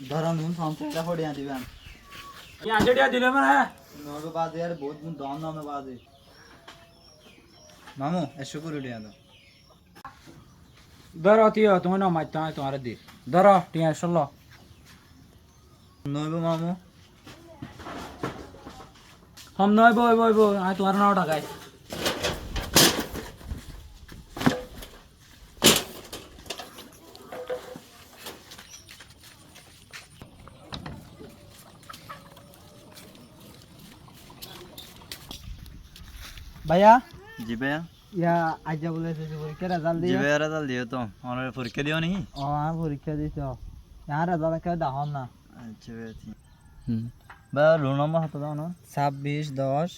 ધરાનું થામ તો એટલે ફોડી આંટી બેન ये आजड़िया दिले में है नोट बाद यार बहुत दाम नाम है बाद मामू ऐसे शुक्र उड़िया तो ধরো তুই তোমার না মারতে হয় তোমার দি ধরো টিয়া ষোল নইব মামু হম নইব ওইব ওইব আমি তোমার নাও টাকায় ভাইয়া জি ভাইয়া ইয়া আজ্জা বলে পরীক্ষা রেজাল্ট জি দিয়ে রেজাল্ট দিও তো আমার পরীক্ষা দিও নি ও আর পরীক্ষা দিছ ইয়ার রেজাল্ট কেউ দাহন না। আচ্ছা ভাইয়া ঠিক ভাইয়া রোল নম্বর হাতে দাও না ছাব্বিশ দশ।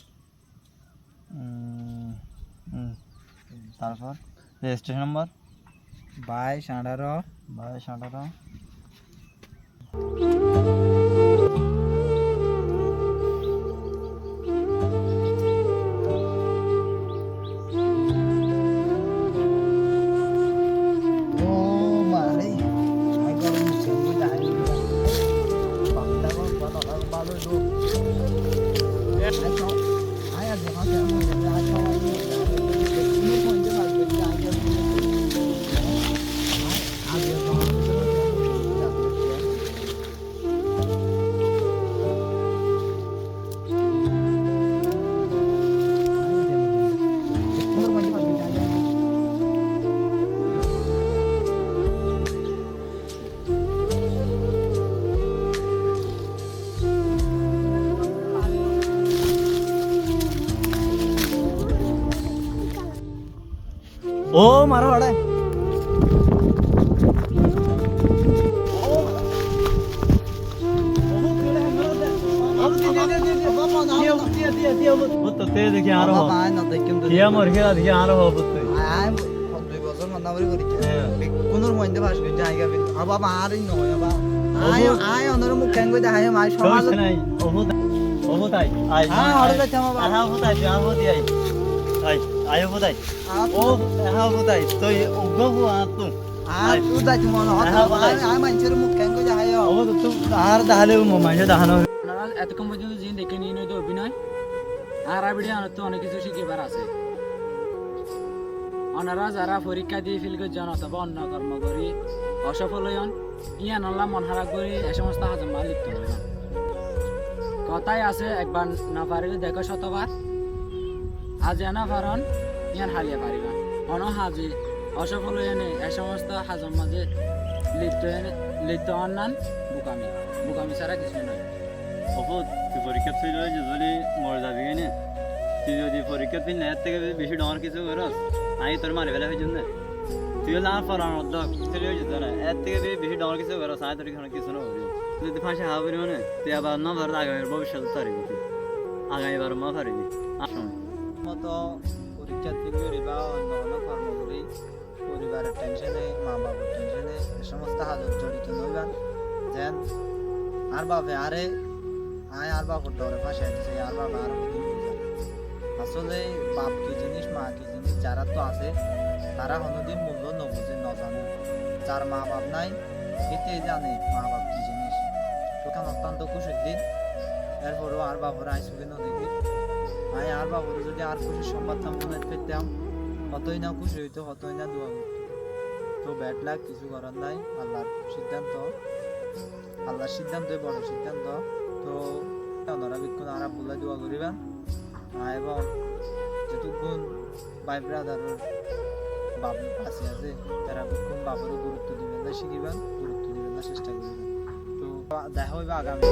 উম, উম, তারপর রেজিস্ট্রেশন নম্বর বাইশ আঠারো বাইশ আঠারো বাবা বাবা বাবা দো ও মারো আড়াই তো হ্যাঁ আই আই ও আহা হো তাই তো উগ্র হো তু আর তুই যাচ্ছি মানুষের মুখ কেন কই দেখাই ও তো আর দাহালে মো দাহানো এতক্ষণ পর্যন্ত যে দেখে নিয়ে নয় তো অভিনয় আর আবিডে আমার তো অনেক কিছু শিখিবার আছে ওনারা যারা পরীক্ষা দিয়ে ফিল করছেন অথবা অন্য কর্ম করি অসফল হইন ইয়া নল্লা মন হারাক করি এ সমস্ত হাজমা লিপ্ত হইন কথাই আছে একবার না পারিলে দেখো শতবার আজ না পারন ইয়ান হারিয়ে পারিবা। অন হাজি অসফল হইনে এ সমস্ত হাজম মাঝে লিপ্ত হইনে- লিপ্ত অন্যান বুকামি। বুকামি ছাড়া কিছু নয়। অপু তুই পরীক্ষা তুই যদি মরে যাবি কেনে? তুই যদি পরীক্ষা তুই না এর থেকে বেশি ডর কিছু করস? আমি তোর মারি ফেলা হয়ে জন্য তুই হলে আর পড়ার মধ্যে তুই যেত না? এর থেকে বেশি ডর কিছু করস? আমি তোর কোনো কিছু না যদি ফাঁসি হাওয়া মানে তুই আবার না ভারত আগামী ভবিষ্যতে পারবি তুই আগামী বার মা পারবি আর সময়। মতো পরীক্ষা দিবি বা অন্য অন্য কর্ম করি। পরিবারের টেনশনে মা বাবার টেনশনে এ সমস্ত হাজত জড়িত নইবান যেন আর বাবে আরে, আয় আর বাপর ডরে ফাঁসে আছে আর বাবা আর আসলে বাপ কি জিনিস, মা কি জিনিস, যারা তো আছে, তারা কোনোদিন মূল্য নবুঝে ন জানে। যার মা বাপ নাই এতে জানে মা বাপ কি জিনিস। তখন অত্যন্ত খুশির দিন। এরপরও আর বাবর আই সুখে নদীকে আয় আর বাবর যদি আর খুশির সংবাদ মনে পেতাম কতই না খুশি, হইতো কতই না দোয়া করতো। তো ব্যাড লাগ কিছু করার নাই। আল্লাহর সিদ্ধান্ত। আল্লাহর সিদ্ধান্তই বড় সিদ্ধান্ত। তো ওনারা বিক্ষণ আরা বলে দোয়া করিবেন এবং যেটুকুন ভাই ব্রাদারের বাপ আছে আছে, তারা বিক্ষণ বাবারও গুরুত্ব দিবেন না, শিখিবেন, গুরুত্ব দিবেন না, চেষ্টা করিবেন। তো দেখা হইবে আগামী।